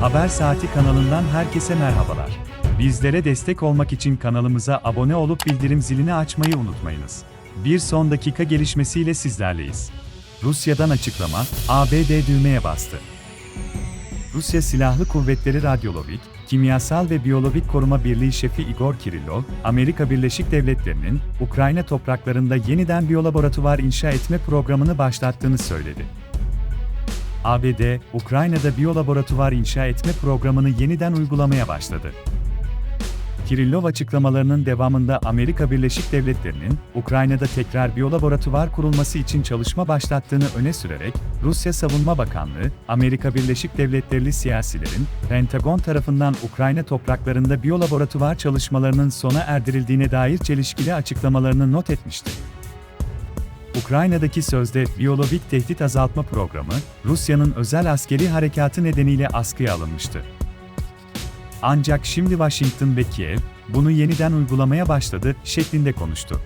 Haber Saati kanalından herkese merhabalar. Bizlere destek olmak için kanalımıza abone olup bildirim zilini açmayı unutmayınız. Bir son dakika gelişmesiyle sizlerleyiz. Rusya'dan açıklama, ABD düğmeye bastı. Rusya Silahlı Kuvvetleri Radyolovik, Kimyasal ve Biyolojik Koruma Birliği Şefi Igor Kirillov, Amerika Birleşik Devletleri'nin Ukrayna topraklarında yeniden biyolaboratuvar inşa etme programını başlattığını söyledi. ABD, Ukrayna'da biyolaboratuvar inşa etme programını yeniden uygulamaya başladı. Kirillov açıklamalarının devamında Amerika Birleşik Devletleri'nin Ukrayna'da tekrar biyolaboratuvar kurulması için çalışma başlattığını öne sürerek, Rusya Savunma Bakanlığı, Amerika Birleşik Devletleri'li siyasilerin Pentagon tarafından Ukrayna topraklarında biyolaboratuvar çalışmalarının sona erdirildiğine dair çelişkili açıklamalarını not etmişti. Ukrayna'daki sözde biyolojik tehdit azaltma programı, Rusya'nın özel askeri harekatı nedeniyle askıya alınmıştı. Ancak şimdi Washington ve Kiev, bunu yeniden uygulamaya başladı şeklinde konuştu.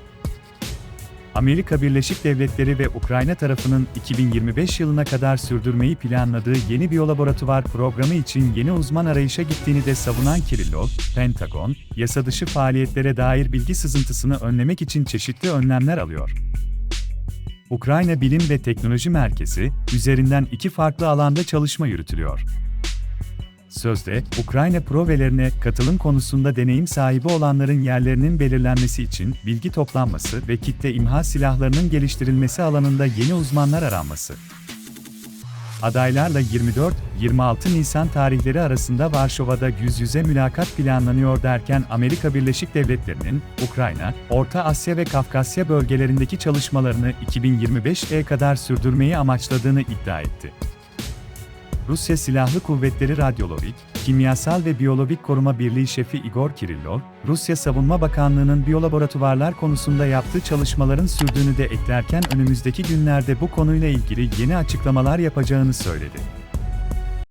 Amerika Birleşik Devletleri ve Ukrayna tarafının 2025 yılına kadar sürdürmeyi planladığı yeni biyolaboratuvar programı için yeni uzman arayışa gittiğini de savunan Kirillov, Pentagon, yasa dışı faaliyetlere dair bilgi sızıntısını önlemek için çeşitli önlemler alıyor. Ukrayna Bilim ve Teknoloji Merkezi, üzerinden iki farklı alanda çalışma yürütülüyor. Sözde, Ukrayna provelerine katılım konusunda deneyim sahibi olanların yerlerinin belirlenmesi için bilgi toplanması ve kitle imha silahlarının geliştirilmesi alanında yeni uzmanlar aranması. Adaylarla 24-26 Nisan tarihleri arasında Varşova'da yüz yüze mülakat planlanıyor derken Amerika Birleşik Devletleri'nin Ukrayna, Orta Asya ve Kafkasya bölgelerindeki çalışmalarını 2025'e kadar sürdürmeyi amaçladığını iddia etti. Rusya Silahlı Kuvvetleri Radyolovik, Kimyasal ve Biyolojik Koruma Birliği Şefi Igor Kirillov, Rusya Savunma Bakanlığı'nın biyolaboratuvarlar konusunda yaptığı çalışmaların sürdüğünü de eklerken önümüzdeki günlerde bu konuyla ilgili yeni açıklamalar yapacağını söyledi.